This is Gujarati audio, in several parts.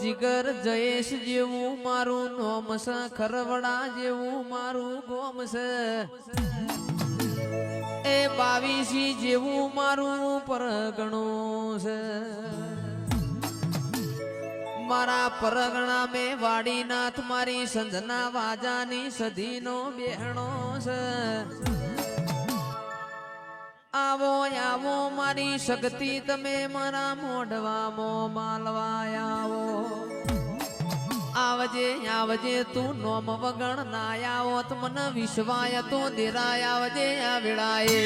જીગર જયેશ જેવું મારું નોમ છે ખરવડા જેવું મારું ગોમ છે એ બાવીસી જેવું મારું પરગણું છે મારા પરગણા મેં વાડીનાથ, મારી સંજના વાજાની સધીનો બેહણો છે આવો આવો મારી શક્તિ તમે મારા મોઢવામાં માલવા આવજે આવજે તું નોમ વગણ ના આવોત મને વિશ્વાય તો દેરાય આવજે આ વેળાએ.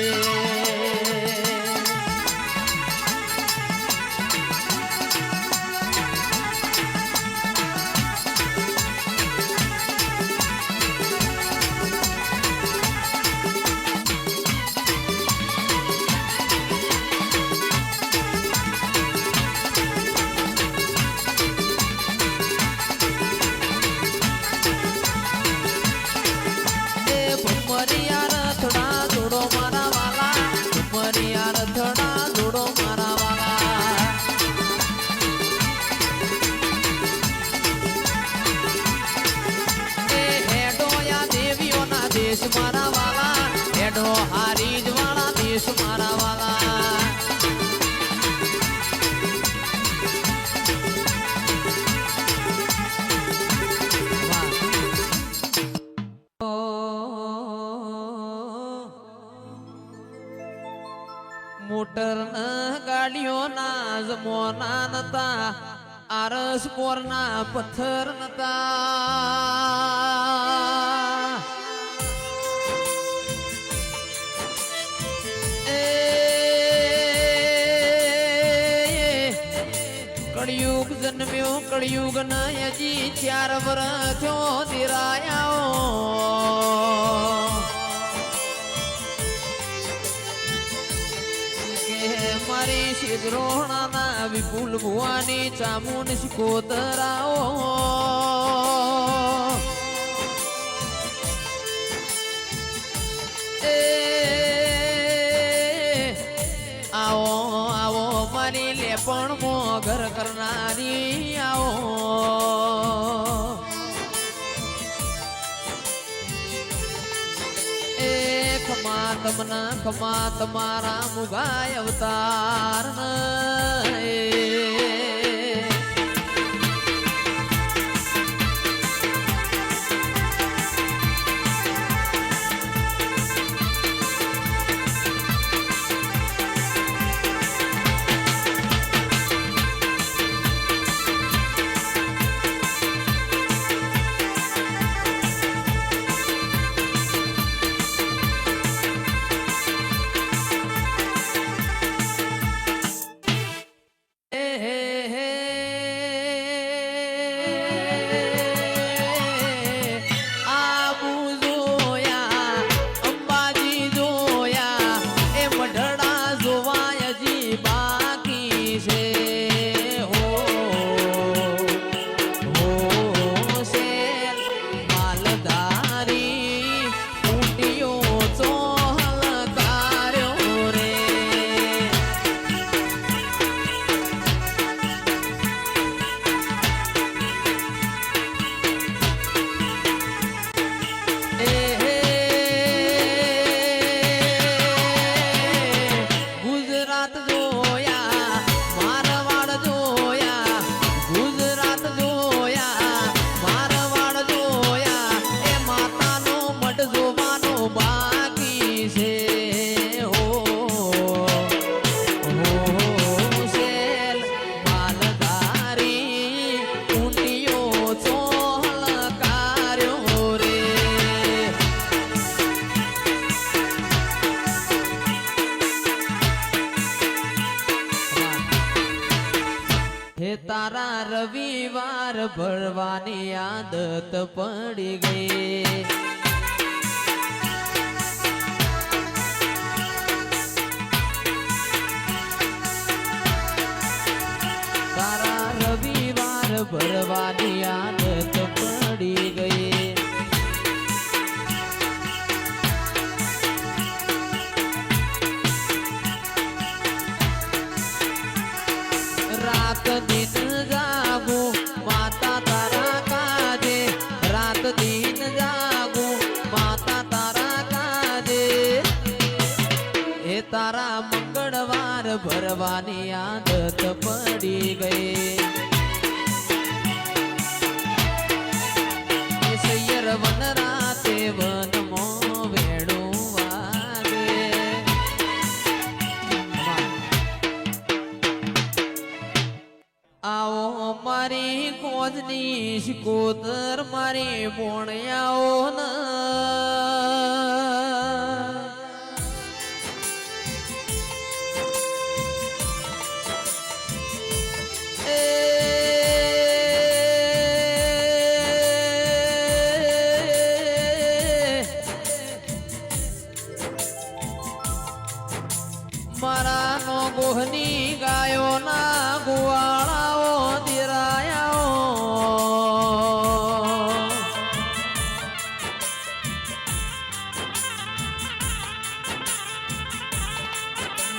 મોટર ગાડીઓના જમોના નતા. આરસ મોરના પથ્થર નતા. કળિયુગ જન્મ્યો કળિયુગ ના હજી ચાર વર થયો શિદ્રોણાના વિપુલ ભુવાની ચામુંડ શિકોતરાઓ. એ, આવો આવો, મારી લેપણ મોગર કરનારી, આવો. ખમા, તમના, ખમા, તમારા મુગાય અવતાર. ભરવાની આદત પડી ગઈ. તારા રવિવાર ભરવાની આદત ભરવાની આદત પડી ગઈ. સૈયર વન રાતે વનમો વેણું આવો મારી કોજની શિકોતર મારી પોણિયાઓ ન મારા ગાયોના ગુવાળાઓ દિરાયાઓ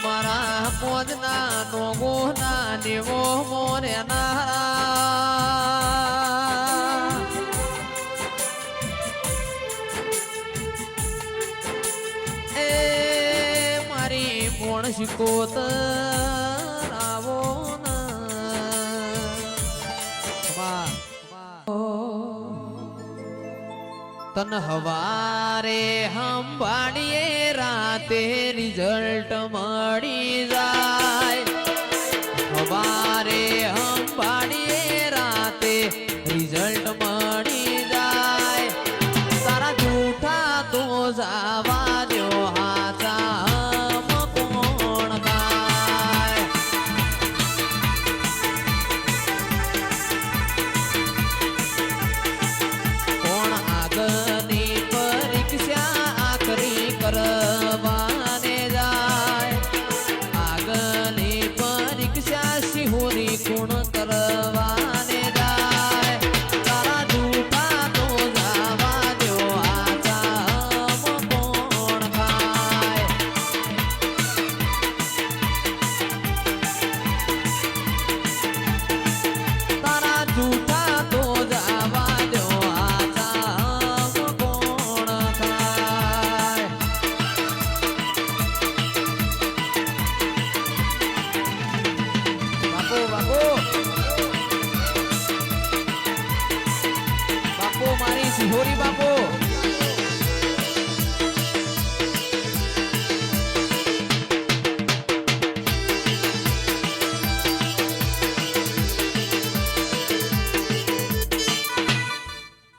મારા મોજના નો ગોહના દેવો મોરે નારા. મોણ શિકોતર આવો તન હવારે હંભાળીએ રાતે રિઝલ્ટ મળી જાય. હવારે બાપુ. બાપુ, મારી સિહોરી બાપુ.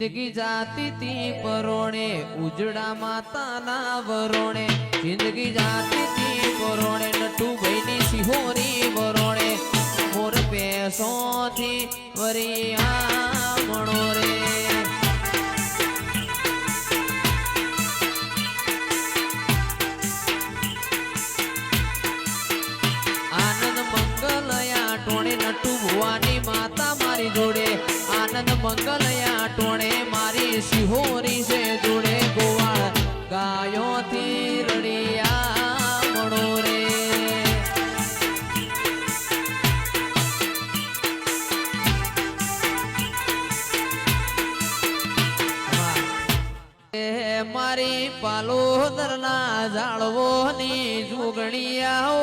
જિંદગી જાતી તી પરોણે, ઉજડા માતાના વરોણે. જિંદગી જાતી પરોણે નટુ ભાઈની સિહોરી વરોણે. મોર પેસોથી વરી આમણો રે. આનંદ મંગલયા ટોણે નટુ ભુવાની માતા મારી જોડે. આનંદ મંગલયા ટોણે મારી સિહોરી છે. મારી પાલોદરના જાળવોની જુગણિયાઓ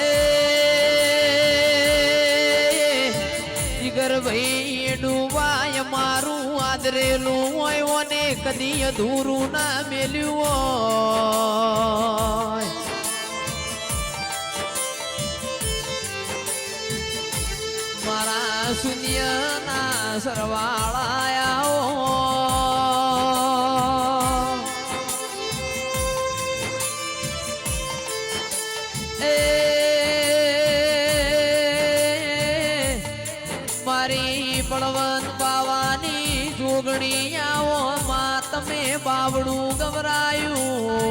એ જીગર ડુબાય મારું આદરેલું હોય ઓને કદી અધૂરું ના મેલ્યું શૂન્યના સરવાળાયા એ મારી બળવંત બાવાની જોગણીયાઓ માં તમે બાવડું ગવરાયું